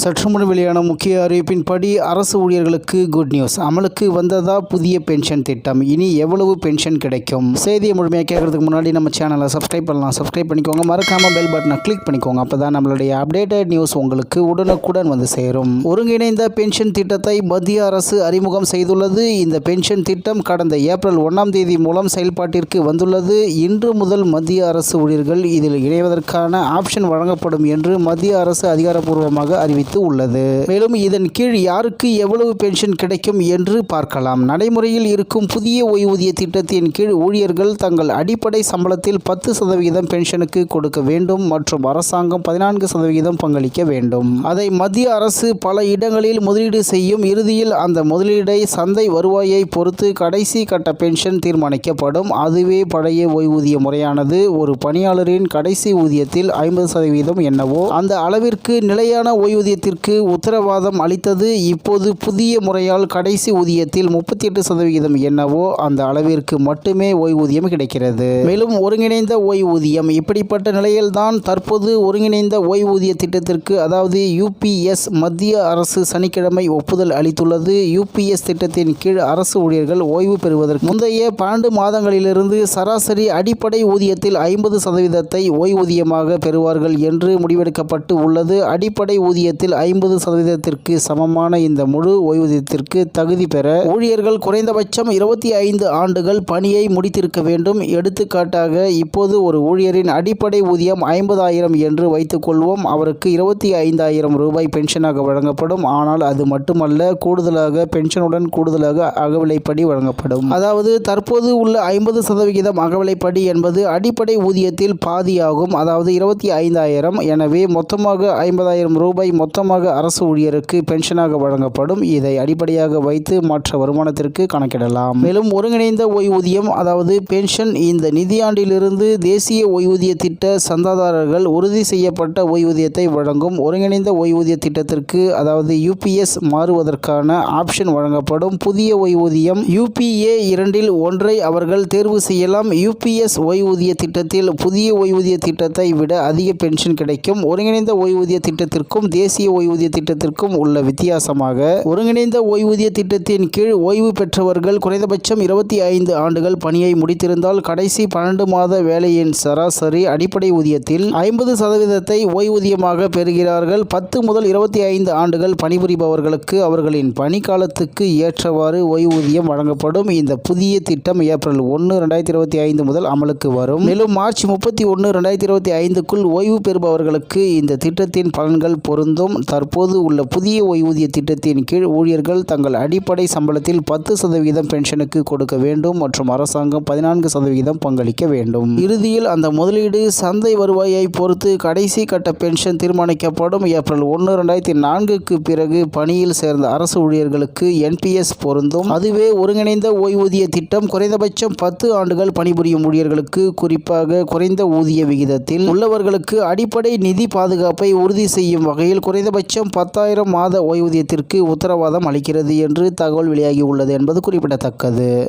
சற்று முன் வெளியான முக்கிய அறிவிப்பின்படி அரசு ஊழியர்களுக்கு குட் நியூஸ் அமலுக்கு வந்ததா புதிய பென்ஷன் திட்டம். இனி எவ்வளவு பென்ஷன் கிடைக்கும்? செய்தியை முழுமையாக கேட்கறதுக்கு முன்னாடி நம்ம சேனலை சப்ஸ்கிரைப் பண்ணலாம். சப்ஸ்கிரைப் பண்ணிக்கோங்க. மறக்காம பெல் பட்டனை கிளிக் பண்ணிக்கோங்க. அப்பதான் நம்மளுடைய அப்டேட்டட் நியூஸ் உங்களுக்கு உடனுக்குடன் வந்து சேரும். ஒருங்கிணைந்த பென்ஷன் திட்டத்தை மத்திய அரசு அறிமுகம் செய்துள்ளது. இந்த பென்ஷன் திட்டம் கடந்த ஏப்ரல் ஒன்றாம் தேதி மூலம் செயல்பாட்டிற்கு வந்துள்ளது. இன்று முதல் மத்திய அரசு ஊழியர்கள் இதில் இணைவதற்கான ஆப்ஷன் வழங்கப்படும் என்று மத்திய அரசு அதிகாரப்பூர்வமாக அறிவித்து உள்ளது. மேலும் இதன் கீழ் யாருக்கு எவ்வளவு பென்ஷன் கிடைக்கும் என்று பார்க்கலாம். நடைமுறையில் இருக்கும் புதிய ஓய்வூதிய திட்டத்தின் கீழ் ஊழியர்கள் தங்கள் அடிப்படை சம்பளத்தில் பத்து சதவிகிதம் பென்ஷனுக்கு கொடுக்க வேண்டும் மற்றும் அரசாங்கம் பதினான்கு சதவிகிதம் பங்களிக்க வேண்டும். அதை மத்திய அரசு பல இடங்களில் முதலீடு செய்யும் இறுதியில் அந்த முதலீடை சந்தை வருவாயை பொறுத்து கடைசி கட்ட பென்ஷன் தீர்மானிக்கப்படும். அதுவே பழைய ஓய்வூதிய முறையானது. ஒரு பணியாளரின் கடைசி ஊதியத்தில் ஐம்பது சதவீதம் என்னவோ அந்த அளவிற்கு நிலையான ஓய்வூதிய ஊதியத்திற்கு உத்தரவாதம் அளித்தது. இப்போது புதிய முறையால் கடைசி ஊதியத்தில் முப்பத்தி எட்டு சதவிகிதம் என்னவோ அந்த அளவிற்கு மட்டுமே ஓய்வூதியம் கிடைக்கிறது. மேலும் ஒருங்கிணைந்த ஓய்வூதியம் இப்படிப்பட்ட நிலையில்தான் தற்போது ஒருங்கிணைந்த ஓய்வூதிய திட்டத்திற்கு அதாவது யூபிஎஸ் மத்திய அரசு சனிக்கிழமை ஒப்புதல் அளித்துள்ளது. யூபிஎஸ் திட்டத்தின் கீழ் அரசு ஊழியர்கள் ஓய்வு பெறுவதற்கு முந்தைய பன்னெண்டு மாதங்களிலிருந்து சராசரி அடிப்படை ஊதியத்தில் ஐம்பது சதவீதத்தை ஓய்வூதியமாக பெறுவார்கள் என்று முடிவெடுக்கப்பட்டு உள்ளது. அடிப்படை ஊதியத்தில் ஐம்பது சதவீதத்திற்கு சமமான இந்த முழு ஓய்வூதியத்திற்கு தகுதி பெற ஊழியர்கள் குறைந்தபட்சம் இருபத்தி ஐந்து ஆண்டுகள் பணியை முடித்திருக்க வேண்டும். எடுத்துக்காட்டாக இப்போது ஒரு ஊழியரின் அடிப்படை ஊதியம் ஐம்பதாயிரம் என்று வைத்துக்கொள்வோம் அவருக்கு இருபத்தி ஐந்தாயிரம் ரூபாய் பென்ஷனாக வழங்கப்படும். ஆனால் அது மட்டுமல்ல கூடுதலாக பென்ஷனுடன் கூடுதலாக அகவிலைப்படி வழங்கப்படும். அதாவது தற்போது உள்ள ஐம்பது சதவிகிதம் அகவிலைப்படி என்பது அடிப்படை ஊதியத்தில் பாதியாகும். அதாவது இருபத்தி ஐந்தாயிரம். எனவே மொத்தமாக ஐம்பதாயிரம் ரூபாய் மொத்த மொத்தமாக அரசு ஊழியருக்கு பென்ஷனாக வழங்கப்படும். இதை அடிப்படையாக வைத்து மற்ற வருமானத்திற்கு கணக்கிடலாம். மேலும் ஒருங்கிணைந்த ஓய்வூதியம் அதாவது பென்ஷன் இந்த நிதியாண்டிலிருந்து தேசிய ஓய்வூதிய திட்ட சந்தாதாரர்கள் உறுதி செய்யப்பட்ட ஓய்வூதியத்தை வழங்கும் ஒருங்கிணைந்த ஓய்வூதிய திட்டத்திற்கு அதாவது யூபிஎஸ் மாறுவதற்கான ஆப்ஷன் வழங்கப்படும். புதிய ஓய்வூதியம் யூபிஏ இரண்டில் ஒன்றை அவர்கள் தேர்வு செய்யலாம். யூபிஎஸ் ஓய்வூதிய திட்டத்தில் புதிய ஓய்வூதிய திட்டத்தை விட அதிக பென்ஷன் கிடைக்கும். ஒருங்கிணைந்த ஓய்வூதிய திட்டத்திற்கும் தேசிய ஓய்வூதிய திட்டத்திற்கும் உள்ள வித்தியாசமாக ஒருங்கிணைந்த ஓய்வூதிய திட்டத்தின் கீழ் ஓய்வு பெற்றவர்கள் குறைந்தபட்சம் இருபத்தி ஐந்து ஆண்டுகள் பணியை முடித்திருந்தால் கடைசி பன்னெண்டு மாத வேலையின் சராசரி அடிப்படை ஊதியத்தில் ஐம்பது சதவீதத்தை ஓய்வூதியமாக பெறுகிறார்கள். பத்து முதல் இருபத்தி ஐந்து ஆண்டுகள் பணிபுரிபவர்களுக்கு அவர்களின் பணிக்காலத்துக்கு ஏற்றவாறு ஓய்வூதியம் வழங்கப்படும். இந்த புதிய திட்டம் ஏப்ரல் ஒன்று ரெண்டாயிரத்தி இருபத்தி ஐந்து முதல் அமலுக்கு வரும். மேலும் மார்ச் முப்பத்தி ஒன்று ரெண்டாயிரத்தி இருபத்தி ஐந்துக்குள் ஓய்வு பெறுபவர்களுக்கு இந்த திட்டத்தின் பலன்கள் பொருந்தும். தற்போது உள்ள புதிய ஓய்வூதிய திட்டத்தின் கீழ் ஊழியர்கள் தங்கள் அடிப்படை சம்பளத்தில் பத்து சதவீதம் பென்ஷனுக்கு கொடுக்க வேண்டும் மற்றும் அரசாங்கம் பதினான்கு சதவீதம் பங்களிக்க வேண்டும். இறுதியில் அந்த முதலீடு சந்தை வருவாயை பொறுத்து கடைசி கட்ட பென்ஷன் தீர்மானிக்கப்படும். ஏப்ரல் ஒன்று ரெண்டாயிரத்தி நான்குக்கு பிறகு பணியில் சேர்ந்த அரசு ஊழியர்களுக்கு என்பிஎஸ் பொருந்தும். அதுவே ஒருங்கிணைந்த ஓய்வூதிய திட்டம் குறைந்தபட்சம் பத்து ஆண்டுகள் பணிபுரியும் ஊழியர்களுக்கு குறிப்பாக குறைந்த ஊதிய விகிதத்தில். உள்ளவர்களுக்கு அடிப்படை நிதி பாதுகாப்பை உறுதி செய்யும் வகையில் குறைந்த குறைந்தபட்சம் பத்தாயிரம் மாத ஓய்வூதியத்திற்கு உத்தரவாதம் அளிக்கிறது என்று தகவல் வெளியாகி உள்ளது என்பது குறிப்பிடத்தக்கது.